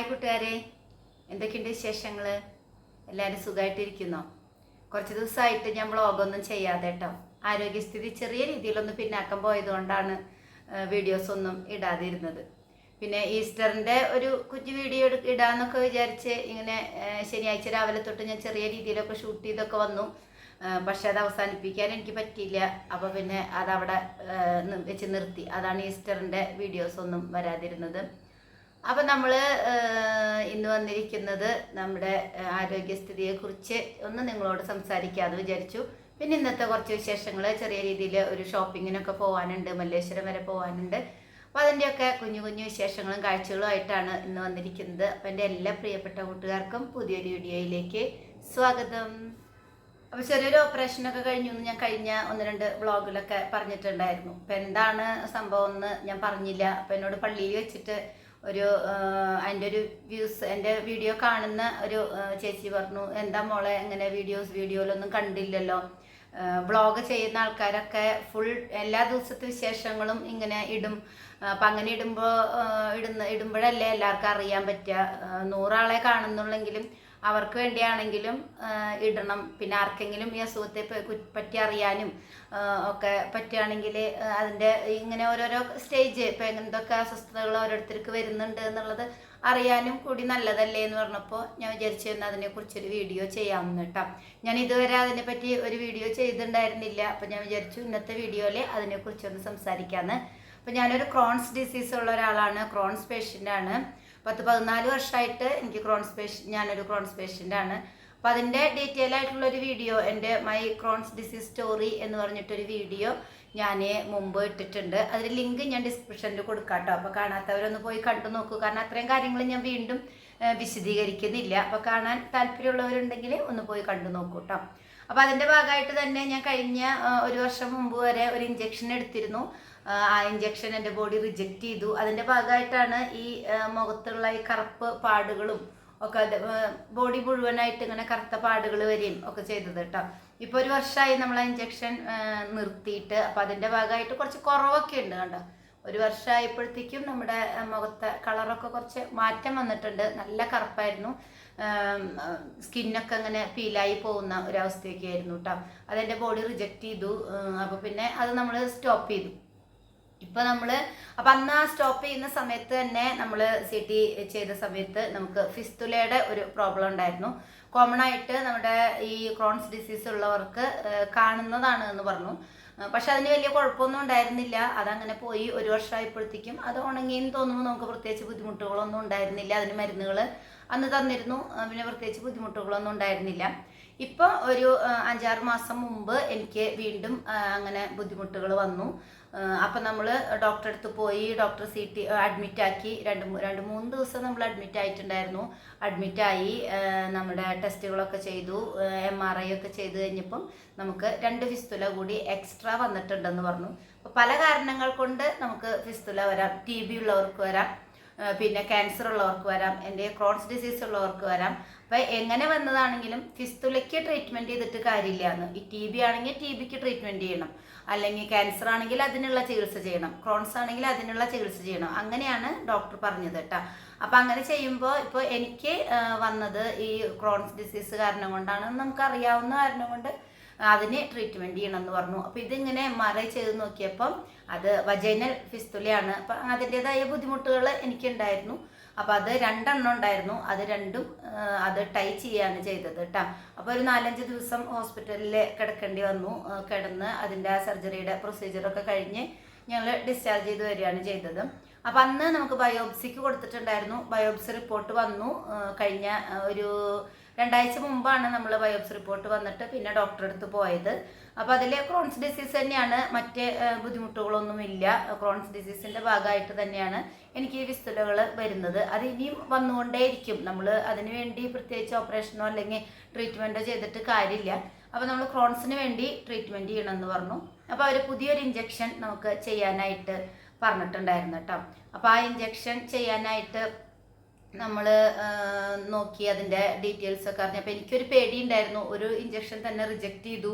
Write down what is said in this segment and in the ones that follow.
Hi കൂട്ടുകാരെ. എന്തൊക്കെയുണ്ട് വിശേഷങ്ങൾ എല്ലാവരും സുഖമായിട്ടിരിക്കുന്നോ കുറച്ച് ദിവസമായിട്ട് ഞാൻ ബ്ലോഗൊന്നും ചെയ്യാതെ കേട്ടോ. ആരോഗ്യസ്ഥിതി ചെറിയ രീതിയിലൊന്ന് പിന്നാക്കം പോയതുകൊണ്ടാണ് വീഡിയോസ് ഒന്നും ഇടാതിരുന്നത്. പിന്നെ ഈസ്റ്ററിന്റെ ഒരു കുഞ്ഞു വീഡിയോ ഇടാന്നൊക്കെ വിചാരിച്ച് ഇങ്ങനെ ശനിയാഴ്ച രാവിലെ തൊട്ട് ഞാൻ ചെറിയ രീതിയിലൊക്കെ ഷൂട്ട് ചെയ്തൊക്കെ വന്നു. പക്ഷെ അത് അവസാനിപ്പിക്കാൻ എനിക്ക് പറ്റിയില്ല. അപ്പോൾ പിന്നെ അതവിടെ വെച്ച് നിർത്തി. അതാണ് ഈസ്റ്ററിന്റെ വീഡിയോസ് ഒന്നും വരാതിരുന്നത്. അപ്പം നമ്മൾ ഇന്ന് വന്നിരിക്കുന്നത് നമ്മുടെ ആരോഗ്യസ്ഥിതിയെ കുറിച്ച് ഒന്ന് നിങ്ങളോട് സംസാരിക്കാമെന്ന് വിചാരിച്ചു. പിന്നെ ഇന്നത്തെ കുറച്ച് വിശേഷങ്ങൾ ചെറിയ രീതിയിൽ ഒരു ഷോപ്പിങ്ങിനൊക്കെ പോകാനുണ്ട് മല്ലേശ്വരം വരെ പോകാനുണ്ട് അപ്പോൾ അതിന്റെയൊക്കെ കുഞ്ഞു കുഞ്ഞു വിശേഷങ്ങളും കാഴ്ചകളും ആയിട്ടാണ് ഇന്ന് വന്നിരിക്കുന്നത്. അപ്പം എന്റെ എല്ലാ പ്രിയപ്പെട്ട കൂട്ടുകാർക്കും പുതിയൊരു വീഡിയോയിലേക്ക് സ്വാഗതം. അപ്പോൾ ചെറിയൊരു ഓപ്പറേഷനൊക്കെ കഴിഞ്ഞു ഞാൻ കഴിഞ്ഞ ഒന്ന് രണ്ട് വ്ളോഗിലൊക്കെ പറഞ്ഞിട്ടുണ്ടായിരുന്നു. അപ്പം എന്താണ് സംഭവം എന്ന് ഞാൻ പറഞ്ഞില്ല. അപ്പം എന്നോട് പള്ളിയിൽ വെച്ചിട്ട് ഒരു അതിന്റെ ഒരു വ്യൂസ് എന്റെ വീഡിയോ കാണുന്ന ഒരു ചേച്ചി പറഞ്ഞു എന്താ മോളെ ഇങ്ങനെ വീഡിയോസ് വീഡിയോയിലൊന്നും കണ്ടില്ലല്ലോ? വ്ളോഗ് ചെയ്യുന്ന ആൾക്കാരൊക്കെ ഫുൾ എല്ലാ ദിവസത്തെ വിശേഷങ്ങളും ഇങ്ങനെ ഇടും. അപ്പം അങ്ങനെ ഇടുമ്പോൾ ഇടുന്ന ഇടുമ്പോഴല്ലേ എല്ലാവർക്കും അറിയാൻ പറ്റുക? നൂറാളെ കാണുന്നുള്ളെങ്കിലും അവർക്ക് വേണ്ടിയാണെങ്കിലും ഇടണം. പിന്നെ ആർക്കെങ്കിലും ഈ അസുഖത്തെ പറ്റി അറിയാനും ഒക്കെ പറ്റുകയാണെങ്കിൽ അതിന്റെ ഇങ്ങനെ ഓരോരോ സ്റ്റേജ് ഇപ്പം എന്തൊക്കെ അസ്വസ്ഥതകൾ ഓരോരുത്തർക്ക് വരുന്നുണ്ട് എന്നുള്ളത് അറിയാനും കൂടി നല്ലതല്ലേ എന്ന് പറഞ്ഞപ്പോൾ ഞാൻ വിചാരിച്ചു തന്നെ അതിനെക്കുറിച്ചൊരു വീഡിയോ ചെയ്യാമെന്ന് കേട്ടോ. ഞാൻ ഇതുവരെ അതിനെപ്പറ്റി ഒരു വീഡിയോ ചെയ്തിട്ടുണ്ടായിരുന്നില്ല. അപ്പം ഞാൻ വിചാരിച്ചു ഇന്നത്തെ വീഡിയോയിൽ അതിനെക്കുറിച്ചൊന്ന് സംസാരിക്കാമെന്ന്. അപ്പം ഞാനൊരു ക്രോൺസ് ഡിസീസ് ഉള്ള ഒരാളാണ്. ക്രോൺസ് പേഷ്യന്റ് ആണ്. പത്ത് പതിനാല് വർഷമായിട്ട് എനിക്ക് ക്രോൺസ് പേഷ്യൻ ഞാനൊരു ക്രോൺസ് പേഷ്യന്റ് ആണ്. അപ്പം അതിന്റെ ഡീറ്റെയിൽ ആയിട്ടുള്ള ഒരു വീഡിയോ എന്റെ മൈ ക്രോൺസ് ഡിസീസ് സ്റ്റോറി എന്ന് പറഞ്ഞിട്ടൊരു വീഡിയോ ഞാൻ മുമ്പ് ഇട്ടിട്ടുണ്ട്. അതിന്റെ ലിങ്ക് ഞാൻ ഡിസ്ക്രിപ്ഷനിൽ കൊടുക്കാം കേട്ടോ അപ്പോൾ കാണാത്തവരൊന്ന് പോയി കണ്ടു നോക്കൂ. കാരണം അത്രയും കാര്യങ്ങൾ ഞാൻ വീണ്ടും വിശദീകരിക്കുന്നില്ല. അപ്പോൾ കാണാൻ താല്പര്യമുള്ളവരുണ്ടെങ്കിൽ ഒന്ന് പോയി കണ്ടു നോക്കൂ കേട്ടോ അപ്പോൾ അതിന്റെ ഭാഗമായിട്ട് തന്നെ ഞാൻ കഴിഞ്ഞ ഒരു വർഷം മുമ്പ് വരെ ഒരു ഇഞ്ചെക്ഷൻ എടുത്തിരുന്നു. ആ, ഇഞ്ചെക്ഷൻ എന്റെ ബോഡി റിജക്റ്റ് ചെയ്തു. അതിന്റെ ഭാഗമായിട്ടാണ് ഈ മുഖത്തുള്ള ഈ കറുപ്പ് പാടുകളും ഒക്കെ ബോഡി മുഴുവനായിട്ട് ഇങ്ങനെ കറുത്ത പാടുകൾ വരികയും ഒക്കെ ചെയ്തത് കേട്ടോ. ഇപ്പോൾ ഒരു വർഷമായി നമ്മൾ ആ ഇഞ്ചെക്ഷൻ നിർത്തിയിട്ട് അപ്പോൾ അതിന്റെ ഭാഗമായിട്ട് കുറച്ച് കുറവൊക്കെ ഉണ്ട് കണ്ടോ. ഒരു വർഷമായപ്പോഴത്തേക്കും നമ്മുടെ മുഖത്തെ കളറൊക്കെ കുറച്ച് മാറ്റം വന്നിട്ടുണ്ട്. നല്ല കറുപ്പായിരുന്നു. സ്കിന്നൊക്കെ അങ്ങനെ പീലായി പോകുന്ന ഒരവസ്ഥയൊക്കെ ആയിരുന്നു കേട്ടോ അതെന്റെ ബോഡി റിജക്റ്റ് ചെയ്തു. അപ്പോൾ പിന്നെ അത് നമ്മൾ സ്റ്റോപ്പ് ചെയ്തു. ഇപ്പൊ നമ്മൾ അപ്പൊ അന്ന് ആ സ്റ്റോപ്പ് ചെയ്യുന്ന സമയത്ത് തന്നെ നമ്മൾ സി ടി ചെയ്ത സമയത്ത് നമുക്ക് ഫിസ്തുലയുടെ ഒരു പ്രോബ്ലം ഉണ്ടായിരുന്നു. കോമൺ ആയിട്ട് നമ്മുടെ ഈ ക്രോൺസ് ഡിസീസ് ഉള്ളവർക്ക് കാണുന്നതാണ് എന്ന് പറഞ്ഞു. പക്ഷെ അതിന് വലിയ കുഴപ്പമൊന്നും ഉണ്ടായിരുന്നില്ല. അതങ്ങനെ പോയി ഒരു വർഷമായപ്പോഴത്തേക്കും അത് ഉണങ്ങിയെന്ന് തോന്നുമ്പോൾ നമുക്ക് പ്രത്യേകിച്ച് ബുദ്ധിമുട്ടുകളൊന്നും ഉണ്ടായിരുന്നില്ല. അതിന് മരുന്നുകൾ അന്ന് തന്നിരുന്നു. പിന്നെ പ്രത്യേകിച്ച് ബുദ്ധിമുട്ടുകളൊന്നും ഉണ്ടായിരുന്നില്ല. ഇപ്പോൾ ഒരു അഞ്ചാറ് മാസം മുമ്പ് എനിക്ക് വീണ്ടും അങ്ങനെ ബുദ്ധിമുട്ടുകൾ വന്നു. അപ്പം നമ്മൾ ഡോക്ടറെ അടുത്ത് പോയി ഡോക്ടർ സി ടി അഡ്മിറ്റ് ആക്കി. രണ്ട് രണ്ട് മൂന്ന് ദിവസം നമ്മൾ അഡ്മിറ്റ് ആയിട്ടുണ്ടായിരുന്നു. അഡ്മിറ്റായി നമ്മുടെ ടെസ്റ്റുകളൊക്കെ ചെയ്തു എം ആർ ഐ ഒക്കെ ചെയ്തു കഴിഞ്ഞപ്പം നമുക്ക് രണ്ട് ഫിസ്തുല കൂടി എക്സ്ട്രാ വന്നിട്ടുണ്ടെന്ന് പറഞ്ഞു. പല കാരണങ്ങൾ കൊണ്ട് നമുക്ക് ഫിസ്തുല വരാം ടി ബി ഉള്ളവർക്ക് വരാം. പിന്നെ ക്യാൻസർ ഉള്ളവർക്ക് വരാം എന്റെ ക്രോൺസ് ഡിസീസ് ഉള്ളവർക്ക് വരാം. അപ്പം എങ്ങനെ വന്നതാണെങ്കിലും ഫിസ്തുലയ്ക്ക് ട്രീറ്റ്മെന്റ് ചെയ്തിട്ട് കാര്യമില്ല എന്ന്. ഈ ടി ബി ആണെങ്കിൽ ടി ബിക്ക് ട്രീറ്റ്മെന്റ് ചെയ്യണം. അല്ലെങ്കിൽ ക്യാൻസർ ആണെങ്കിൽ അതിനുള്ള ചികിത്സ ചെയ്യണം. ക്രോൺസ് ആണെങ്കിൽ അതിനുള്ള ചികിത്സ ചെയ്യണം. അങ്ങനെയാണ് ഡോക്ടർ പറഞ്ഞത് കേട്ടോ. അപ്പം അങ്ങനെ ചെയ്യുമ്പോൾ ഇപ്പോൾ എനിക്ക് വന്നത് ഈ ക്രോൺസ് ഡിസീസ് കാരണം കൊണ്ടാണ് നമുക്ക് അറിയാവുന്ന കാരണം കൊണ്ട് അതിന് ചെയ്യണം എന്ന് പറഞ്ഞു. അപ്പോൾ ഇതിങ്ങനെ എം ആർ ഐ ചെയ്ത് നോക്കിയപ്പം അത് വജൈനൽ ഫിസ്തുലയാണ് അപ്പം അതിന്റെതായ ബുദ്ധിമുട്ടുകൾ എനിക്കുണ്ടായിരുന്നു. അപ്പോൾ അത് രണ്ടെണ്ണം ഉണ്ടായിരുന്നു. അത് രണ്ടും അത് ടൈ ചെയ്യാണ് ചെയ്തത് കേട്ടോ. അപ്പോൾ ഒരു നാലഞ്ച് ദിവസം ഹോസ്പിറ്റലിൽ കിടക്കേണ്ടി വന്നു. കിടന്ന് അതിന്റെ സർജറിയുടെ പ്രൊസീജിയറൊക്കെ കഴിഞ്ഞ് ഞങ്ങൾ ഡിസ്ചാർജ് ചെയ്ത് വരികയാണ് ചെയ്തത്. അപ്പോൾ അന്ന് നമുക്ക് ബയോപ്സിക്ക് കൊടുത്തിട്ടുണ്ടായിരുന്നു. ബയോപ്സി റിപ്പോർട്ട് വന്നു. കഴിഞ്ഞ ഒരു രണ്ടാഴ്ച മുമ്പാണ് നമ്മൾ ബയോപ്സ് റിപ്പോർട്ട് വന്നിട്ട് പിന്നെ ഡോക്ടറെ അടുത്ത് പോയത്. അപ്പോൾ അതിൽ ക്രോൺസ് ഡിസീസ് തന്നെയാണ്. മറ്റ് ബുദ്ധിമുട്ടുകളൊന്നുമില്ല. ക്രോൺസ് ഡിസീസിന്റെ ഭാഗമായിട്ട് തന്നെയാണ് എനിക്ക് ഈ വിസ്തുലകൾ വരുന്നത്. അത് ഇനിയും വന്നുകൊണ്ടേയിരിക്കും. നമ്മൾ അതിനുവേണ്ടി പ്രത്യേകിച്ച് ഓപ്പറേഷനോ അല്ലെങ്കിൽ ട്രീറ്റ്മെന്റോ ചെയ്തിട്ട് കാര്യമില്ല. അപ്പോൾ നമ്മൾ ക്രോൺസിന് വേണ്ടി ട്രീറ്റ്മെന്റ് ചെയ്യണമെന്ന് പറഞ്ഞു. അപ്പോൾ അവർ പുതിയൊരു ഇഞ്ചക്ഷൻ നമുക്ക് ചെയ്യാനായിട്ട് പറഞ്ഞിട്ടുണ്ടായിരുന്നു കേട്ടോ. അപ്പോൾ ആ ഇഞ്ചക്ഷൻ ചെയ്യാനായിട്ട് നമ്മൾ നോക്കി അതിന്റെ ഡീറ്റെയിൽസ് ഒക്കെ അറിഞ്ഞു അറിഞ്ഞപ്പോൾ എനിക്കൊരു പേടി ഉണ്ടായിരുന്നു ഒരു ഇഞ്ചക്ഷൻ തന്നെ റിജക്റ്റ് ചെയ്തു.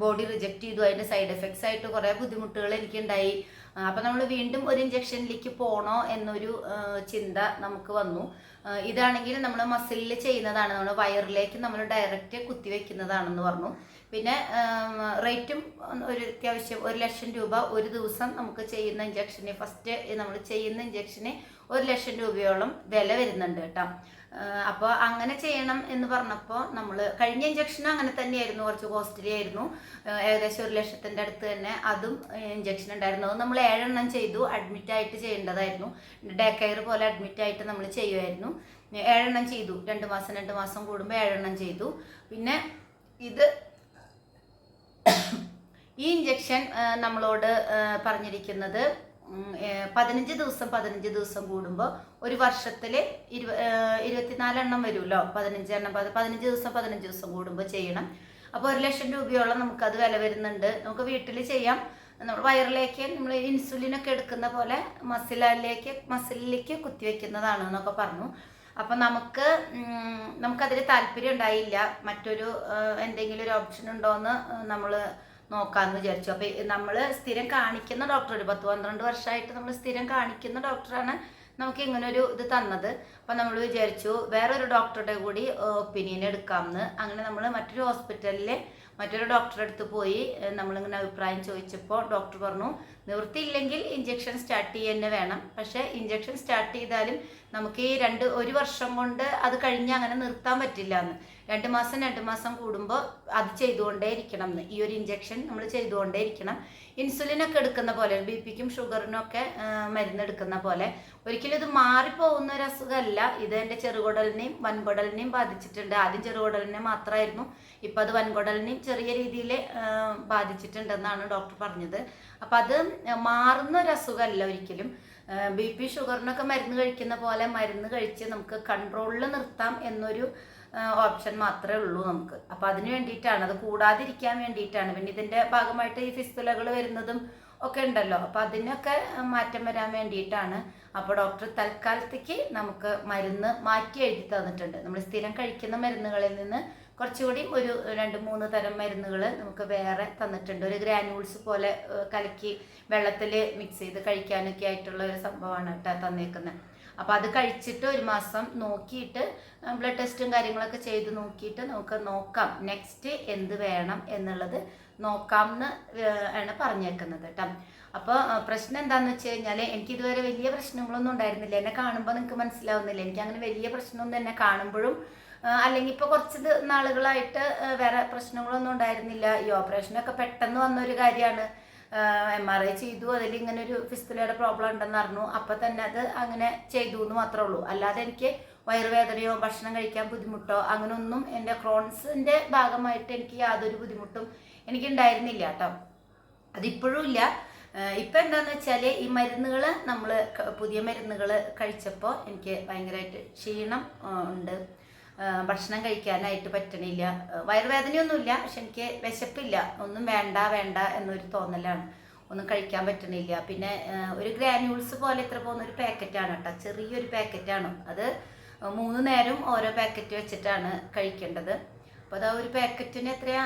ബോഡി റിജക്റ്റ് ചെയ്തു. അതിന്റെ സൈഡ് എഫക്ട്സ് ആയിട്ട് കുറേ ബുദ്ധിമുട്ടുകൾ എനിക്കുണ്ടായി. അപ്പം നമ്മൾ വീണ്ടും ഒരു ഇഞ്ചക്ഷനിലേക്ക് പോകണോ എന്നൊരു ചിന്ത നമുക്ക് വന്നു. ഇതാണെങ്കിൽ നമ്മൾ മസിലിൽ ചെയ്യുന്നതാണ്. നമ്മൾ വയറിലേക്ക് നമ്മൾ ഡയറക്റ്റ് കുത്തിവെക്കുന്നതാണെന്ന് പറഞ്ഞു. പിന്നെ റേറ്റും ഒരു അത്യാവശ്യം ഒരു ലക്ഷം രൂപ ഒരു ദിവസം നമുക്ക് ചെയ്യുന്ന ഇഞ്ചക്ഷന് ഫസ്റ്റ് നമ്മൾ ചെയ്യുന്ന ഇഞ്ചക്ഷന് ഒരു ലക്ഷം രൂപയോളം വില വരുന്നുണ്ട് കേട്ടോ. അപ്പോൾ അങ്ങനെ ചെയ്യണം എന്ന് പറഞ്ഞപ്പോൾ നമ്മൾ കഴിഞ്ഞ ഇഞ്ചക്ഷനും അങ്ങനെ തന്നെയായിരുന്നു കുറച്ച് കോസ്റ്റ്ലി ആയിരുന്നു. ഏകദേശം ഒരു ലക്ഷത്തിന്റെ അടുത്ത് തന്നെ അതും ഇഞ്ചക്ഷൻ ഉണ്ടായിരുന്നു. അത് നമ്മൾ ഏഴെണ്ണം ചെയ്തു അഡ്മിറ്റ് ആയിട്ട് ചെയ്യേണ്ടതായിരുന്നു. ഡേ കെയർ പോലെ അഡ്മിറ്റ് ആയിട്ട് നമ്മൾ ചെയ്യുമായിരുന്നു. ഏഴെണ്ണം ചെയ്തു. രണ്ട് മാസം രണ്ട് മാസം കൂടുമ്പോൾ ഏഴെണ്ണം ചെയ്തു. പിന്നെ ഇത് ഈ ഇഞ്ചക്ഷൻ നമ്മളോട് പറഞ്ഞിരിക്കുന്നത് പതിനഞ്ച് ദിവസം പതിനഞ്ച് ദിവസം കൂടുമ്പോൾ ഒരു വർഷത്തിൽ ഇരുപ ഇരുപത്തിനാലെണ്ണം വരുമല്ലോ പതിനഞ്ച് എണ്ണം പതി- പതിനഞ്ച് ദിവസം പതിനഞ്ച് ദിവസം കൂടുമ്പോൾ ചെയ്യണം. അപ്പോൾ ഒരു ലക്ഷം രൂപയോളം നമുക്കത് വില വരുന്നുണ്ട്. നമുക്ക് വീട്ടിൽ ചെയ്യാം. നമ്മൾ വയറിലേക്ക് നമ്മൾ ഇൻസുലിനൊക്കെ എടുക്കുന്ന പോലെ മസിലിലേക്ക് മസിലിലേക്ക് കുത്തിവെക്കുന്നതാണ് എന്നൊക്കെ പറഞ്ഞു. അപ്പം നമുക്ക് നമുക്കതിൽ താല്പര്യം ഉണ്ടായില്ല. മറ്റൊരു എന്തെങ്കിലും ഒരു ഓപ്ഷൻ ഉണ്ടോ എന്ന് നമ്മൾ നോക്കാമെന്ന് വിചാരിച്ചു. അപ്പോൾ നമ്മൾ സ്ഥിരം കാണിക്കുന്ന ഡോക്ടർ ഒരു പത്ത് പന്ത്രണ്ട് വർഷമായിട്ട് നമ്മൾ സ്ഥിരം കാണിക്കുന്ന ഡോക്ടറാണ് നമുക്ക് ഇങ്ങനെ ഒരു ഇത് തന്നത്. അപ്പം നമ്മൾ വിചാരിച്ചു വേറൊരു ഡോക്ടറുടെ കൂടി ഒപ്പീനിയൻ എടുക്കാമെന്ന് അങ്ങനെ നമ്മൾ മറ്റൊരു ഹോസ്പിറ്റലിലെ മറ്റൊരു ഡോക്ടറെ അടുത്ത് പോയി നമ്മളിങ്ങനെ അഭിപ്രായം ചോദിച്ചപ്പോൾ ഡോക്ടർ പറഞ്ഞു നിവൃത്തിയില്ലെങ്കിൽ ഇഞ്ചക്ഷൻ സ്റ്റാർട്ട് ചെയ്യുക വേണം. പക്ഷേ ഇഞ്ചക്ഷൻ സ്റ്റാർട്ട് ചെയ്താലും നമുക്ക് ഈ രണ്ട് ഒരു വർഷം കൊണ്ട് അത് കഴിഞ്ഞ് അങ്ങനെ നിർത്താൻ പറ്റില്ല എന്ന് രണ്ട് മാസം രണ്ട് മാസം കൂടുമ്പോൾ അത് ചെയ്തുകൊണ്ടേ ഇരിക്കണം എന്ന് ഈ ഒരു ഇഞ്ചക്ഷൻ നമ്മൾ ചെയ്തുകൊണ്ടേ ഇരിക്കണം ഇൻസുലിനൊക്കെ എടുക്കുന്ന പോലെ ബി പിക്കും ഷുഗറിനും ഒക്കെ മരുന്ന് എടുക്കുന്ന പോലെ ഒരിക്കലും ഇത് മാറിപ്പോകുന്ന ഒരു അസുഖമല്ല. ഇത് എന്റെ ചെറുകുടലിനെയും വൻകുടലിനെയും ബാധിച്ചിട്ടുണ്ട്. ആദ്യം ചെറുകുടലിനെ മാത്രമായിരുന്നു. ഇപ്പം അത് വൻകുടലിനെയും ചെറിയ രീതിയിൽ ബാധിച്ചിട്ടുണ്ടെന്നാണ് ഡോക്ടർ പറഞ്ഞത്. അപ്പം അത് മാറുന്ന ഒരു അസുഖമല്ല ഒരിക്കലും. ബി പി ഷുഗറിനൊക്കെ മരുന്ന് കഴിക്കുന്ന പോലെ മരുന്ന് കഴിച്ച് നമുക്ക് കൺട്രോളിൽ നിർത്താം എന്നൊരു ഓപ്ഷൻ മാത്രമേ ഉള്ളൂ നമുക്ക്. അപ്പം അതിന് വേണ്ടിയിട്ടാണ് അത് കൂടാതിരിക്കാൻ വേണ്ടിയിട്ടാണ്. പിന്നെ ഇതിന്റെ ഭാഗമായിട്ട് ഈ ഫിസ്തുലകൾ വരുന്നതും ഒക്കെ ഉണ്ടല്ലോ. അപ്പം അതിനൊക്കെ മാറ്റം വരാൻ വേണ്ടിയിട്ടാണ്. അപ്പോൾ ഡോക്ടർ തൽക്കാലത്തേക്ക് നമുക്ക് മരുന്ന് മാറ്റി എഴുതി തന്നിട്ടുണ്ട്. നമ്മൾ സ്ഥിരം കഴിക്കുന്ന മരുന്നുകളിൽ നിന്ന് കുറച്ചുകൂടി ഒരു രണ്ട് മൂന്ന് തരം മരുന്നുകൾ നമുക്ക് വേറെ തന്നിട്ടുണ്ട്. ഒരു ഗ്രാനുൾസ് പോലെ കലക്കി വെള്ളത്തിൽ മിക്സ് ചെയ്ത് കഴിക്കാനൊക്കെ ആയിട്ടുള്ള ഒരു സംഭവമാണ് കേട്ടോ തന്നേക്കുന്നത് അപ്പോൾ അത് കഴിച്ചിട്ട് ഒരു മാസം നോക്കിയിട്ട് ബ്ലഡ് ടെസ്റ്റും കാര്യങ്ങളൊക്കെ ചെയ്ത് നോക്കിയിട്ട് നമുക്ക് നോക്കാം. നെക്സ്റ്റ് എന്ത് വേണം എന്നുള്ളത് നോക്കാം എന്ന് ആണ് പറഞ്ഞേക്കുന്നത് കേട്ടോ. അപ്പോൾ പ്രശ്നം എന്താണെന്ന് വെച്ച് കഴിഞ്ഞാൽ എനിക്ക് ഇതുവരെ വലിയ പ്രശ്നങ്ങളൊന്നും ഉണ്ടായിരുന്നില്ല. എന്നെ കാണുമ്പോൾ നിങ്ങൾക്ക് മനസ്സിലാവുന്നില്ല. എനിക്ക് അങ്ങനെ വലിയ പ്രശ്നമൊന്നും എന്നെ കാണുമ്പോഴും അല്ലെങ്കിൽ ഇപ്പോൾ കുറച്ച് നാളുകളായിട്ട് വേറെ പ്രശ്നങ്ങളൊന്നും ഉണ്ടായിരുന്നില്ല. ഈ ഓപ്പറേഷനൊക്കെ പെട്ടെന്ന് വന്നൊരു കാര്യമാണ്. എം ആർ ഐ ചെയ്തു. അതിൽ ഇങ്ങനെ ഒരു ഫിസ്തുലയുടെ പ്രോബ്ലം ഉണ്ടെന്ന് അറിഞ്ഞു. അപ്പം തന്നെ അത് അങ്ങനെ ചെയ്തു എന്ന് മാത്രമേ ഉള്ളൂ. അല്ലാതെ എനിക്ക് വയറുവേദനയോ ഭക്ഷണം കഴിക്കാൻ ബുദ്ധിമുട്ടോ അങ്ങനെയൊന്നും എന്റെ ക്രോൺസിന്റെ ഭാഗമായിട്ട് എനിക്ക് യാതൊരു ബുദ്ധിമുട്ടും എനിക്ക് ഉണ്ടായിരുന്നില്ല കേട്ടോ. അതിപ്പോഴും ഇല്ല. ഇപ്പം എന്താണെന്ന് വെച്ചാൽ ഈ മരുന്നുകൾ നമ്മൾ പുതിയ മരുന്നുകൾ കഴിച്ചപ്പോൾ എനിക്ക് ഭയങ്കരമായിട്ട് ക്ഷീണം ഉണ്ട്. ഭക്ഷണം കഴിക്കാനായിട്ട് പറ്റണില്ല. വയറുവേദനയൊന്നുമില്ല പക്ഷെ എനിക്ക് വിശപ്പില്ല. ഒന്നും വേണ്ട വേണ്ട എന്നൊരു തോന്നലാണ്. ഒന്നും കഴിക്കാൻ പറ്റണില്ല. പിന്നെ ഒരു ഗ്രാന്യൂൾസ് പോലെ ഇത്ര പോകുന്ന ഒരു പാക്കറ്റാണ് കേട്ടോ. ചെറിയൊരു പാക്കറ്റാണ്. അത് മൂന്ന് നേരം ഓരോ പാക്കറ്റ് വെച്ചിട്ടാണ് കഴിക്കേണ്ടത്. അപ്പോൾ അത് ഒരു പാക്കറ്റിന് എത്രയാ?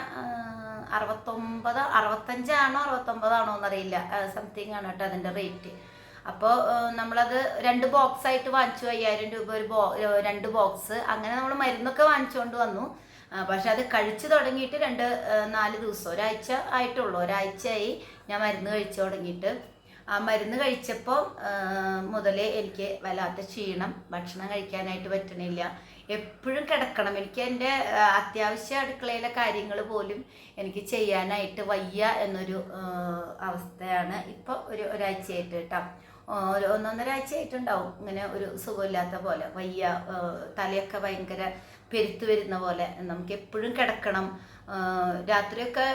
അറുപത്തൊമ്പത് അറുപത്തഞ്ചാണോ അറുപത്തൊമ്പതാണോ എന്നറിയില്ല. സംതിങ് ആണ് കേട്ടോ അതിന്റെ റേറ്റ്. അപ്പോൾ നമ്മളത് രണ്ട് ബോക്സ് ആയിട്ട് വാങ്ങിച്ചു അയ്യായിരം രൂപ ഒരു ബോ രണ്ട് ബോക്സ് അങ്ങനെ നമ്മൾ മരുന്നൊക്കെ വാങ്ങിച്ചുകൊണ്ട് വന്നു. പക്ഷെ അത് കഴിച്ചു തുടങ്ങിയിട്ട് രണ്ട് നാല് ദിവസം ഒരാഴ്ച ആയിട്ടുള്ളൂ. ഒരാഴ്ചയായി ഞാൻ മരുന്ന് കഴിച്ചു തുടങ്ങിയിട്ട്. ആ മരുന്ന് കഴിച്ചപ്പോൾ മുതലേ എനിക്ക് വല്ലാത്ത ക്ഷീണം ഭക്ഷണം കഴിക്കാനായിട്ട് പറ്റണില്ല. എപ്പോഴും കിടക്കണം. എനിക്ക് എന്റെ അത്യാവശ്യ അടുക്കളയിലെ കാര്യങ്ങൾ പോലും എനിക്ക് ചെയ്യാനായിട്ട് വയ്യ എന്നൊരു അവസ്ഥയാണ് ഇപ്പോൾ ഒരു ഒരാഴ്ചയായിട്ട് കേട്ടോ. ഒരു ഒന്നൊന്നര ആഴ്ചയായിട്ടുണ്ടാവും. ഇങ്ങനെ ഒരു സുഖമില്ലാത്ത പോലെ വയ്യ തലയൊക്കെ ഭയങ്കര പെരുത്തു വരുന്ന പോലെ നമുക്ക് എപ്പോഴും കിടക്കണം. രാത്രിയൊക്കെ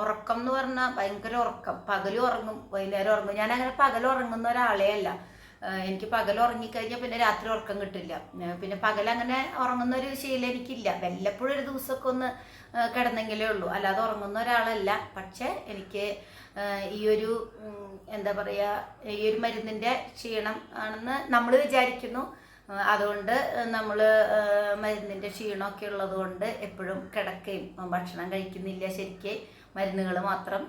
ഉറക്കം എന്ന് പറഞ്ഞാൽ ഭയങ്കര ഉറക്കം. പകലും ഉറങ്ങും വൈകുന്നേരം ഉറങ്ങും. ഞാൻ അങ്ങനെ പകൽ ഉറങ്ങുന്ന ഒരാളേ അല്ല. എനിക്ക് പകൽ ഉറങ്ങിക്കഴിഞ്ഞാൽ പിന്നെ രാത്രി ഉറക്കം കിട്ടില്ല. പിന്നെ പകൽ അങ്ങനെ ഉറങ്ങുന്ന ഒരു ശീലം എനിക്കില്ല. വല്ലപ്പോഴും ഒരു ദിവസമൊക്കെ ഒന്ന് കിടന്നെങ്കിലേ ഉള്ളൂ. അല്ലാതെ ഉറങ്ങുന്ന ഒരാളല്ല. പക്ഷേ എനിക്ക് ഈ ഒരു എന്താ പറയുക ഈ ഒരു മരുന്നിന്റെ ക്ഷീണം ആണെന്ന് നമ്മൾ വിചാരിക്കുന്നു. അതുകൊണ്ട് നമ്മൾ മരുന്നിന്റെ ക്ഷീണമൊക്കെ ഉള്ളത് കൊണ്ട് എപ്പോഴും കിടക്കുകയും ഭക്ഷണം കഴിക്കുന്നില്ല ശരിക്ക്. മരുന്നുകൾ മാത്രം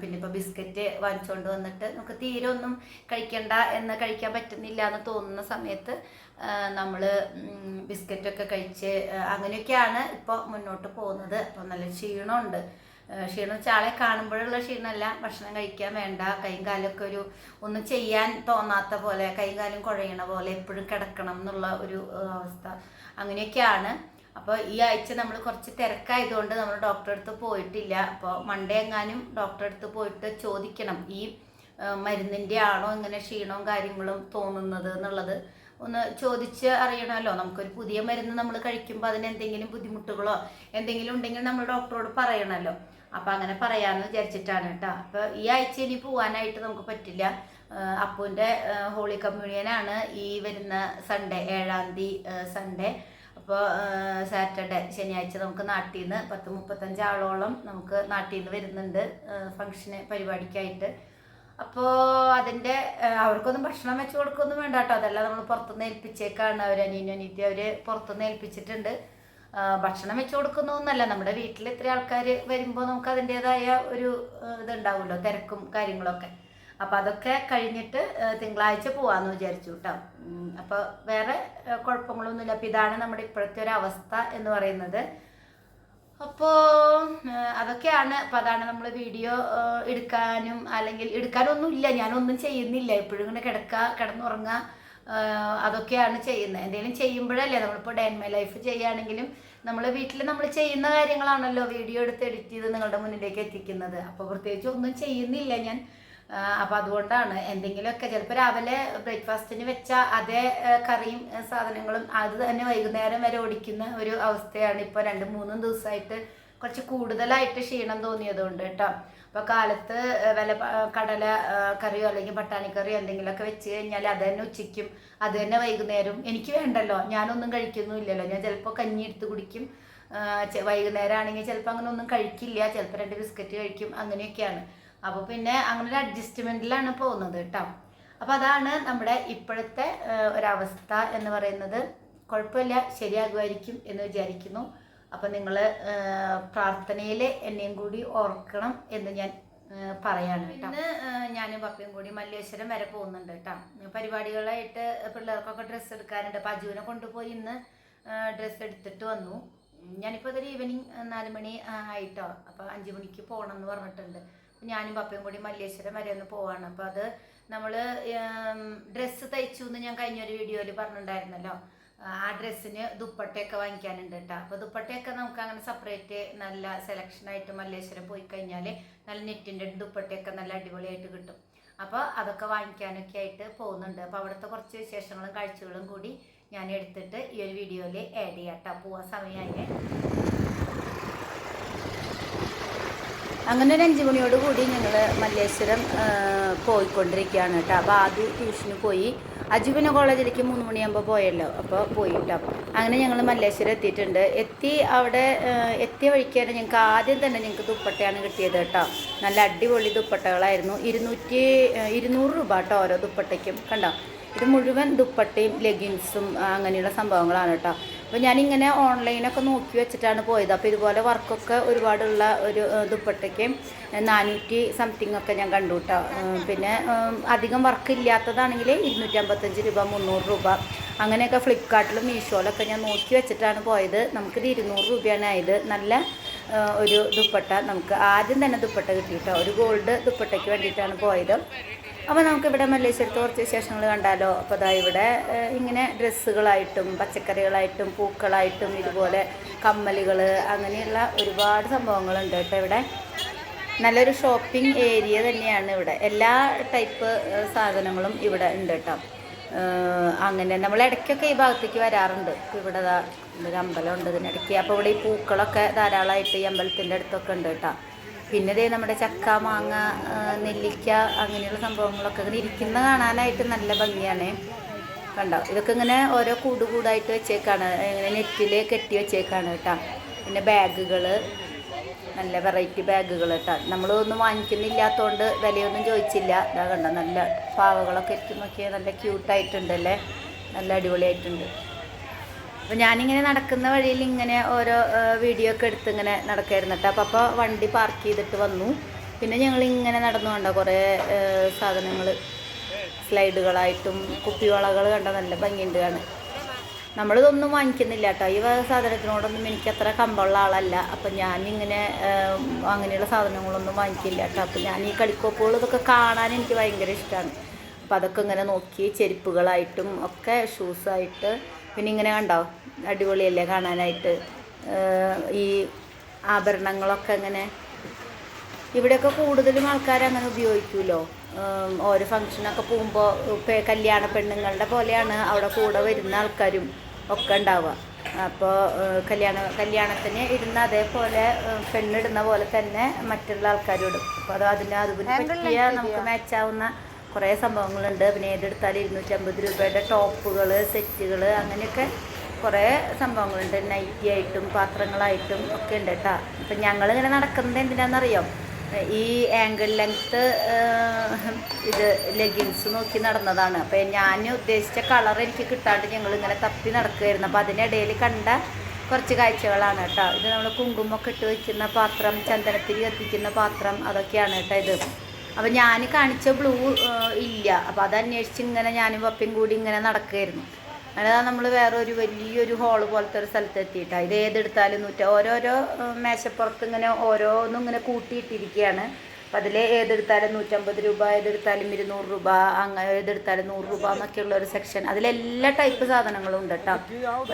പിന്നെ ഇപ്പോൾ ബിസ്ക്കറ്റ് വാങ്ങിച്ചുകൊണ്ട് വന്നിട്ട് നമുക്ക് തീരെ ഒന്നും കഴിക്കണ്ട എന്ന് കഴിക്കാൻ പറ്റുന്നില്ല എന്ന് തോന്നുന്ന സമയത്ത് നമ്മൾ ബിസ്ക്കറ്റൊക്കെ കഴിച്ച് അങ്ങനെയൊക്കെയാണ് ഇപ്പോൾ മുന്നോട്ട് പോകുന്നത്. അപ്പോൾ നല്ല ക്ഷീണമുണ്ട്. ക്ഷീണം വെച്ചാൽ ആളെ കാണുമ്പോഴുള്ള ക്ഷീണമല്ല. ഭക്ഷണം കഴിക്കാൻ വേണ്ട. കൈയും കാലൊക്കെ ഒരു ഒന്നും ചെയ്യാൻ തോന്നാത്ത പോലെ കൈയും കാലും കുഴയണ പോലെ എപ്പോഴും കിടക്കണം എന്നുള്ള ഒരു അവസ്ഥ. അങ്ങനെയൊക്കെയാണ്. അപ്പോൾ ഈ ആഴ്ച നമ്മൾ കുറച്ച് തിരക്കായതുകൊണ്ട് നമ്മൾ ഡോക്ടറെ അടുത്ത് പോയിട്ടില്ല. അപ്പോൾ മൺഡേ എങ്ങാനും ഡോക്ടറെ അടുത്ത് പോയിട്ട് ചോദിക്കണം. ഈ മരുന്നിന്റെ ആണോ ഇങ്ങനെ ക്ഷീണവും കാര്യങ്ങളും തോന്നുന്നത് എന്നുള്ളത് ഒന്ന് ചോദിച്ച് അറിയണമല്ലോ. നമുക്കൊരു പുതിയ മരുന്ന് നമ്മൾ കഴിക്കുമ്പോൾ അതിന് എന്തെങ്കിലും ബുദ്ധിമുട്ടുകളോ എന്തെങ്കിലും ഉണ്ടെങ്കിൽ നമ്മൾ ഡോക്ടറോട് പറയണമല്ലോ. അപ്പം അങ്ങനെ പറയാമെന്ന് വിചാരിച്ചിട്ടാണ് കേട്ടോ. അപ്പോൾ ഈ ആഴ്ച ഇനി പോകാനായിട്ട് നമുക്ക് പറ്റില്ല. അപ്പുവിന്റെ ഹോളി കമ്മ്യൂണിയനാണ് ഈ വരുന്ന സൺഡേ ഏഴാം തീയതി സൺഡേ അപ്പോൾ സാറ്റർഡേ ശനിയാഴ്ച നമുക്ക് നാട്ടിൽ നിന്ന് പത്ത് മുപ്പത്തഞ്ച് ആളോളം നമുക്ക് നാട്ടിൽ നിന്ന് വരുന്നുണ്ട് ഫംഗ്ഷന് പരിപാടിക്കായിട്ട്. അപ്പോൾ അതിന്റെ അവർക്കൊന്നും ഭക്ഷണം വെച്ച് കൊടുക്കൊന്നും വേണ്ട കേട്ടോ. അതെല്ലാം നമ്മൾ പുറത്തുനിന്ന് ഏൽപ്പിച്ചേക്കാണ്. അവർ അനിയനും അനിയത്തി അവർ പുറത്തുനിന്ന് ഏൽപ്പിച്ചിട്ടുണ്ട്. ഭക്ഷണം വെച്ചു കൊടുക്കുന്നൊന്നല്ല നമ്മുടെ വീട്ടിൽ ഇത്ര ആൾക്കാർ വരുമ്പോൾ നമുക്ക് അതിന്റെതായ ഒരു ഇതുണ്ടാവുമല്ലോ. തിരക്കും കാര്യങ്ങളൊക്കെ. അപ്പം അതൊക്കെ കഴിഞ്ഞിട്ട് തിങ്കളാഴ്ച പോവാന്ന് വിചാരിച്ചു കേട്ടോ അപ്പോൾ വേറെ കുഴപ്പങ്ങളൊന്നുമില്ല. അപ്പം ഇതാണ് നമ്മുടെ ഇപ്പോഴത്തെ ഒരു അവസ്ഥ എന്ന് പറയുന്നത്. അപ്പോ അതൊക്കെയാണ്. അപ്പം അതാണ് നമ്മൾ വീഡിയോ എടുക്കാനും അല്ലെങ്കിൽ എടുക്കാനൊന്നും ഇല്ല ഞാനൊന്നും ചെയ്യുന്നില്ല. എപ്പോഴും ഇങ്ങനെ കിടക്കുക കിടന്നുറങ്ങുക അതൊക്കെയാണ് ചെയ്യുന്നത് എന്തെങ്കിലും ചെയ്യുമ്പോഴല്ലേ നമ്മളിപ്പോൾ ഡേ മൈ ലൈഫ് ചെയ്യുകയാണെങ്കിലും നമ്മൾ വീട്ടിൽ നമ്മൾ ചെയ്യുന്ന കാര്യങ്ങളാണല്ലോ വീഡിയോ എടുത്ത് എഡിറ്റ് ചെയ്ത് നിങ്ങളുടെ മുന്നിലേക്ക് എത്തിക്കുന്നത്. അപ്പോൾ പ്രത്യേകിച്ച് ഒന്നും ചെയ്യുന്നില്ല ഞാൻ. അപ്പോൾ അതുകൊണ്ടാണ് എന്തെങ്കിലുമൊക്കെ ചിലപ്പോൾ രാവിലെ ബ്രേക്ക്ഫാസ്റ്റിന് വെച്ച അതേ കറിയും സാധനങ്ങളും അത് തന്നെ വൈകുന്നേരം വരെ ഓടിക്കുന്ന ഒരു അവസ്ഥയാണ് ഇപ്പോൾ രണ്ട് മൂന്നും ദിവസമായിട്ട് കുറച്ച് കൂടുതലായിട്ട് ക്ഷീണം തോന്നിയതുകൊണ്ട് കേട്ടോ അപ്പോൾ കാലത്ത് വല്ല കടല കറിയോ അല്ലെങ്കിൽ പട്ടാണിക്കറിയോ എന്തെങ്കിലുമൊക്കെ വെച്ച് കഴിഞ്ഞാൽ അത് തന്നെ ഉച്ചയ്ക്കും അത് തന്നെ വൈകുന്നേരം എനിക്ക് വേണ്ടല്ലോ ഞാനൊന്നും കഴിക്കുന്നുമില്ലല്ലോ ഞാൻ ചിലപ്പോൾ കഞ്ഞി എടുത്ത് കുടിക്കും. വൈകുന്നേരം ആണെങ്കിൽ ചിലപ്പോൾ അങ്ങനെ ഒന്നും കഴിക്കില്ല. ചിലപ്പോൾ രണ്ട് ബിസ്ക്കറ്റ് കഴിക്കും. അങ്ങനെയൊക്കെയാണ്. അപ്പോൾ പിന്നെ അങ്ങനെ ഒരു അഡ്ജസ്റ്റ്മെന്റിലാണ് പോകുന്നത് കേട്ടോ. അപ്പോൾ അതാണ് നമ്മുടെ ഇപ്പോഴത്തെ ഒരവസ്ഥ എന്ന് പറയുന്നത്. കുഴപ്പമില്ല ശരിയാകുമായിരിക്കും എന്ന് വിചാരിക്കുന്നു. അപ്പോൾ നിങ്ങൾ പ്രാർത്ഥനയിൽ എന്നെയും കൂടി ഓർക്കണം എന്ന് ഞാൻ പറയാണ് ഇന്ന് ഞാനും പപ്പയും കൂടി മല്ലേശ്വരം വരെ പോകുന്നുണ്ട് കേട്ടോ. പരിപാടികളായിട്ട് പിള്ളേർക്കൊക്കെ ഡ്രസ്സ് എടുക്കാനുണ്ട്. അപ്പം അജുവിനെ കൊണ്ടുപോയി ഇന്ന് ഡ്രസ്സ് എടുത്തിട്ട് വന്നു. ഞാനിപ്പോൾ ഇതൊരു ഈവനിങ് നാല് മണി ആയിട്ടോ. അപ്പോൾ അഞ്ച് മണിക്ക് പോകണം എന്ന് പറഞ്ഞിട്ടുണ്ട് ഞാനും പപ്പയും കൂടി മല്ലേശ്വരം വരെ ഒന്ന് പോവാണ്. അപ്പോൾ അത് നമ്മൾ ഡ്രസ്സ് തയ്ച്ചു എന്ന് ഞാൻ കഴിഞ്ഞൊരു വീഡിയോയിൽ പറഞ്ഞിട്ടുണ്ടായിരുന്നല്ലോ ആ ഡ്രസ്സിന് ദുപ്പട്ടയൊക്കെ വാങ്ങിക്കാനുണ്ട് കേട്ടോ അപ്പോൾ ദുപ്പട്ടയൊക്കെ നമുക്ക് അങ്ങനെ സെപ്പറേറ്റ് നല്ല സെലക്ഷൻ ആയിട്ട് മല്ലേശ്വരം പോയി കഴിഞ്ഞാൽ നല്ല നെറ്റിന്റെ ദുപ്പട്ടയൊക്കെ നല്ല അടിപൊളിയായിട്ട് കിട്ടും. അപ്പോൾ അതൊക്കെ വാങ്ങിക്കാനൊക്കെ ആയിട്ട് പോകുന്നുണ്ട്. അപ്പോൾ അവിടുത്തെ കുറച്ച് വിശേഷങ്ങളും കാഴ്ചകളും കൂടി ഞാൻ എടുത്തിട്ട് ഈ ഒരു വീഡിയോയിൽ ആഡ് ചെയ്യാം കേട്ടോ പോവാൻ സമയമായി അങ്ങനെ ഒരു അഞ്ച് മണിയോട് കൂടി ഞങ്ങൾ മല്ലേശ്വരം പോയിക്കൊണ്ടിരിക്കുകയാണ് കേട്ടോ. അപ്പോൾ ആദ്യം ട്യൂഷന് പോയി. അജുബിനെ കോളേജിലേക്ക് മൂന്ന് മണിയാകുമ്പോൾ പോയല്ലോ. അപ്പോൾ പോയി കേട്ടോ അങ്ങനെ ഞങ്ങൾ മല്ലേശ്വരം എത്തിയിട്ടുണ്ട്. എത്തി അവിടെ എത്തിയ വഴിക്കാണ് ഞങ്ങൾക്ക് ആദ്യം തന്നെ ഞങ്ങൾക്ക് ദുപ്പട്ടയാണ് കിട്ടിയത് കേട്ടോ. നല്ല അടിപൊളി ദുപ്പട്ടകളായിരുന്നു. ഇരുന്നൂറ്റി ഇരുന്നൂറ് രൂപ കേട്ടോ ഓരോ ദുപ്പട്ടയ്ക്കും. കണ്ടോ? ഇത് മുഴുവൻ ദുപ്പട്ടയും ലെഗിൻസും അങ്ങനെയുള്ള സംഭവങ്ങളാണ് കേട്ടോ. അപ്പോൾ ഞാനിങ്ങനെ ഓൺലൈനൊക്കെ നോക്കി വെച്ചിട്ടാണ് പോയത്. അപ്പോൾ ഇതുപോലെ വർക്കൊക്കെ ഒരുപാടുള്ള ഒരു ദുപ്പട്ടയ്ക്ക് നാനൂറ്റി സംതിങ് ഒക്കെ ഞാൻ കണ്ടു കേട്ടോ പിന്നെ അധികം വർക്ക് ഇല്ലാത്തതാണെങ്കിൽ ഇരുന്നൂറ്റമ്പത്തഞ്ച് രൂപ മുന്നൂറ് രൂപ അങ്ങനെയൊക്കെ ഫ്ലിപ്കാർട്ടിലും മീഷോയിലൊക്കെ ഞാൻ നോക്കി വെച്ചിട്ടാണ് പോയത്. നമുക്കിത് ഇരുന്നൂറ് രൂപയാണ് ആയത്. നല്ല ഒരു ദുപ്പട്ട നമുക്ക് ആദ്യം തന്നെ ദുപ്പട്ട കിട്ടി കേട്ടോ ഒരു ഗോൾഡ് ദുപ്പട്ടയ്ക്ക് വേണ്ടിയിട്ടാണ് പോയത്. അപ്പോൾ നമുക്കിവിടെ മല്ലേശ്വരത്ത് കുറച്ച് വിശേഷങ്ങൾ കണ്ടാലോ? അപ്പോൾ അതാ ഇവിടെ ഇങ്ങനെ ഡ്രസ്സുകളായിട്ടും പച്ചക്കറികളായിട്ടും പൂക്കളായിട്ടും ഇതുപോലെ കമ്മലുകൾ അങ്ങനെയുള്ള ഒരുപാട് സംഭവങ്ങളുണ്ട്. കേട്ടോ ഇവിടെ നല്ലൊരു ഷോപ്പിംഗ് ഏരിയ തന്നെയാണ് ഇവിടെ. എല്ലാ ടൈപ്പ് സാധനങ്ങളും ഇവിടെ ഉണ്ട് കേട്ടോ. അങ്ങനെ നമ്മൾ ഇടയ്ക്കൊക്കെ ഈ ഭാഗത്തേക്ക് വരാറുണ്ട്. ഇവിടെ ഒരു അമ്പലമുണ്ട് ഇതിനിടയ്ക്ക്. അപ്പോൾ ഇവിടെ ഈ പൂക്കളൊക്കെ ധാരാളമായിട്ട് ഈ അമ്പലത്തിന്റെ അടുത്തൊക്കെ ഉണ്ട് കേട്ടോ. പിന്നെ ഇതേ നമ്മുടെ ചക്ക മാങ്ങ നെല്ലിക്ക അങ്ങനെയുള്ള സംഭവങ്ങളൊക്കെ ഇങ്ങനെ ഇരിക്കുന്ന കാണാനായിട്ട് നല്ല ഭംഗിയാണ്. കണ്ടോ? ഇതൊക്കെ ഇങ്ങനെ ഓരോ കൂട് കൂടായിട്ട് വെച്ചേക്കാണ്. ഇങ്ങനെ നെറ്റിൽ കെട്ടി വെച്ചേക്കാണ് കേട്ടോ. പിന്നെ ബാഗുകൾ നല്ല വെറൈറ്റി ബാഗുകൾ കേട്ടോ. നമ്മളൊന്നും വാങ്ങിക്കുന്നില്ലാത്തതുകൊണ്ട് വിലയൊന്നും ചോദിച്ചില്ല. ഇതാ കണ്ടോ? നല്ല പാവകളൊക്കെ ഇരിക്കുമ്പോഴൊക്കെ നല്ല ക്യൂട്ടായിട്ടുണ്ടല്ലേ നല്ല അടിപൊളിയായിട്ടുണ്ട്. അപ്പോൾ ഞാനിങ്ങനെ നടക്കുന്ന വഴിയിൽ ഇങ്ങനെ ഓരോ വീഡിയോ ഒക്കെ എടുത്ത് ഇങ്ങനെ നടക്കായിരുന്നു കേട്ടോ. അപ്പോൾ അപ്പോൾ വണ്ടി പാർക്ക് ചെയ്തിട്ട് വന്നു. പിന്നെ ഞങ്ങൾ ഇങ്ങനെ നടന്നു കണ്ടോ? കുറേ സാധനങ്ങൾ സ്ലൈഡുകളായിട്ടും കുപ്പിവളകൾ കണ്ട? നല്ല ഭംഗിയുണ്ട് കാണാൻ. നമ്മളിതൊന്നും വാങ്ങിക്കുന്നില്ല കേട്ടോ. ഈ സാധനത്തിനോടൊന്നും എനിക്ക് അത്ര കമ്പമുള്ള ആളല്ല. അപ്പം ഞാനിങ്ങനെ അങ്ങനെയുള്ള സാധനങ്ങളൊന്നും വാങ്ങിക്കില്ല കേട്ടോ. അപ്പം ഞാൻ ഈ കളിക്കോപ്പുകൾ ഇതൊക്കെ കാണാൻ എനിക്ക് ഭയങ്കര ഇഷ്ടമാണ് അപ്പം അതൊക്കെ ഇങ്ങനെ നോക്കി ചെരുപ്പുകളായിട്ടും ഒക്കെ ഷൂസായിട്ട് പിന്നെ ഇങ്ങനെ കണ്ടോ? അടിപൊളിയല്ലേ കാണാനായിട്ട്. ഈ ആഭരണങ്ങളൊക്കെ അങ്ങനെ ഇവിടെയൊക്കെ കൂടുതലും ആൾക്കാർ അങ്ങനെ ഉപയോഗിക്കുമല്ലോ ഓരോ ഫങ്ഷനൊക്കെ പോകുമ്പോൾ കല്യാണ പെണ്ണുങ്ങളുടെ പോലെയാണ് അവിടെ കൂടെ വരുന്ന ആൾക്കാരും ഒക്കെ ഉണ്ടാവുക. അപ്പോൾ കല്യാണ കല്യാണത്തിന് ഇരുന്ന അതേപോലെ പെണ്ണിടുന്ന പോലെ തന്നെ മറ്റുള്ള ആൾക്കാരും ഇടും. അപ്പോൾ അത് അതിന് അതുപോലെ പറ്റിയ നമുക്ക് മാച്ചാവുന്ന കുറേ സംഭവങ്ങളുണ്ട്. പിന്നെ ഏതെടുത്താലും ഇരുന്നൂറ്റമ്പത് രൂപയുടെ ടോപ്പുകൾ സെറ്റുകൾ അങ്ങനെയൊക്കെ കുറേ സംഭവങ്ങളുണ്ട്. നൈറ്റി ആയിട്ടും പാത്രങ്ങളായിട്ടും ഒക്കെ ഉണ്ട് കേട്ടോ. അപ്പം ഞങ്ങളിങ്ങനെ നടക്കുന്നത് എന്തിനാണെന്നറിയോ ഈ ആംഗിൾ ലെങ്ത്ത് ഇത് ലെഗിൻസ് നോക്കി നടന്നതാണ്. അപ്പം ഞാൻ ഉദ്ദേശിച്ച കളർ എനിക്ക് കിട്ടാണ്ട് ഞങ്ങൾ ഇങ്ങനെ തപ്പി നടക്കുമായിരുന്നു അപ്പം അതിനിടയിൽ കണ്ട കുറച്ച് കാഴ്ചകളാണ് കേട്ടോ. ഇത് നമ്മൾ കുങ്കുമൊക്കെ ഇട്ട് വെക്കുന്ന പാത്രം ചന്ദനത്തിരി കത്തിക്കുന്ന പാത്രം അതൊക്കെയാണ് കേട്ടോ ഇത്. അപ്പം ഞാൻ കാണിച്ച ബ്ലൂ ഇല്ല. അപ്പം അത് അന്വേഷിച്ച് ഇങ്ങനെ ഞാനും പപ്പയും കൂടി ഇങ്ങനെ നടക്കുമായിരുന്നു അങ്ങനെ നമ്മൾ വേറെ ഒരു വലിയൊരു ഹോൾ പോലത്തെ ഒരു സ്ഥലത്ത് എത്തിയിട്ടാണ് ഇത് ഏതെടുത്താലും നൂറ്റ ഓരോരോ മേശപ്പുറത്ത് ഇങ്ങനെ ഓരോന്നും ഇങ്ങനെ കൂട്ടിയിട്ടിരിക്കുകയാണ് അപ്പം അതിൽ ഏതെടുത്താലും നൂറ്റമ്പത് രൂപ ഏതെടുത്താലും ഇരുന്നൂറ് രൂപ അങ്ങനെ ഏതെടുത്താലും നൂറ് രൂപ എന്നൊക്കെയുള്ള ഒരു സെക്ഷൻ അതിലെല്ലാ ടൈപ്പ് സാധനങ്ങളും ഉണ്ട് കേട്ടോ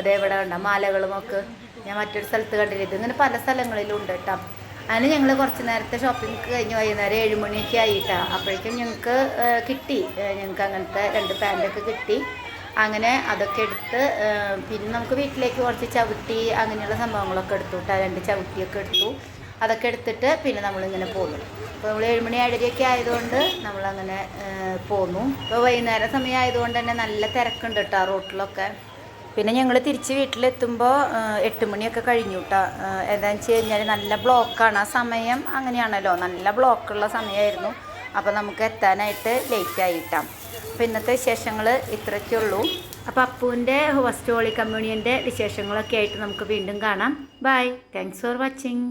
അതെവിടെ കണ്ട മാലകളും ഒക്കെ. ഞാൻ മറ്റൊരു സ്ഥലത്ത് കണ്ടില്ല. ഇങ്ങനെ പല സ്ഥലങ്ങളിലും ഉണ്ട് കേട്ടോ അതിന് ഞങ്ങൾ കുറച്ച് നേരത്തെ ഷോപ്പിംഗ് കഴിഞ്ഞ് വൈകുന്നേരം ഏഴ് മണിയൊക്കെ ആയിട്ടാ. അപ്പോഴേക്കും ഞങ്ങൾക്ക് കിട്ടി. ഞങ്ങൾക്ക് അങ്ങനത്തെ രണ്ട് പാന്റൊക്കെ കിട്ടി. അങ്ങനെ അതൊക്കെ എടുത്ത് പിന്നെ നമുക്ക് വീട്ടിലേക്ക് കുറച്ച് ചവിട്ടി അങ്ങനെയുള്ള സംഭവങ്ങളൊക്കെ എടുത്തു കേട്ടോ രണ്ട് ചവിട്ടിയൊക്കെ എടുത്തു. അതൊക്കെ എടുത്തിട്ട് പിന്നെ നമ്മളിങ്ങനെ പോന്നു. അപ്പോൾ നമ്മൾ ഏഴുമണി ഏഴരയൊക്കെ ആയതുകൊണ്ട് നമ്മളങ്ങനെ പോന്നു. ഇപ്പോൾ വൈകുന്നേരം സമയം ആയതുകൊണ്ട് തന്നെ നല്ല തിരക്കുണ്ട് കേട്ടോ റോട്ടിലൊക്കെ. പിന്നെ ഞങ്ങൾ തിരിച്ച് വീട്ടിലെത്തുമ്പോൾ എട്ട് മണിയൊക്കെ കഴിഞ്ഞു കേട്ടോ എന്താണെന്ന് വെച്ച് കഴിഞ്ഞാൽ നല്ല ബ്ലോക്കാണ്. ആ സമയം അങ്ങനെയാണല്ലോ. നല്ല ബ്ലോക്കുള്ള സമയമായിരുന്നു അപ്പോൾ നമുക്ക് എത്താനായിട്ട് ലേറ്റ് ആയിട്ടാം. അപ്പോൾ ഇന്നത്തെ വിശേഷങ്ങൾ ഇത്രയൊക്കെ ഉള്ളൂ അപ്പോൾ അപ്പുവിന്റെ ഹോസ്റ്റോളി കമ്മ്യൂണിയന്റെ വിശേഷങ്ങളൊക്കെ ആയിട്ട് നമുക്ക് വീണ്ടും കാണാം. Bye thanks for watching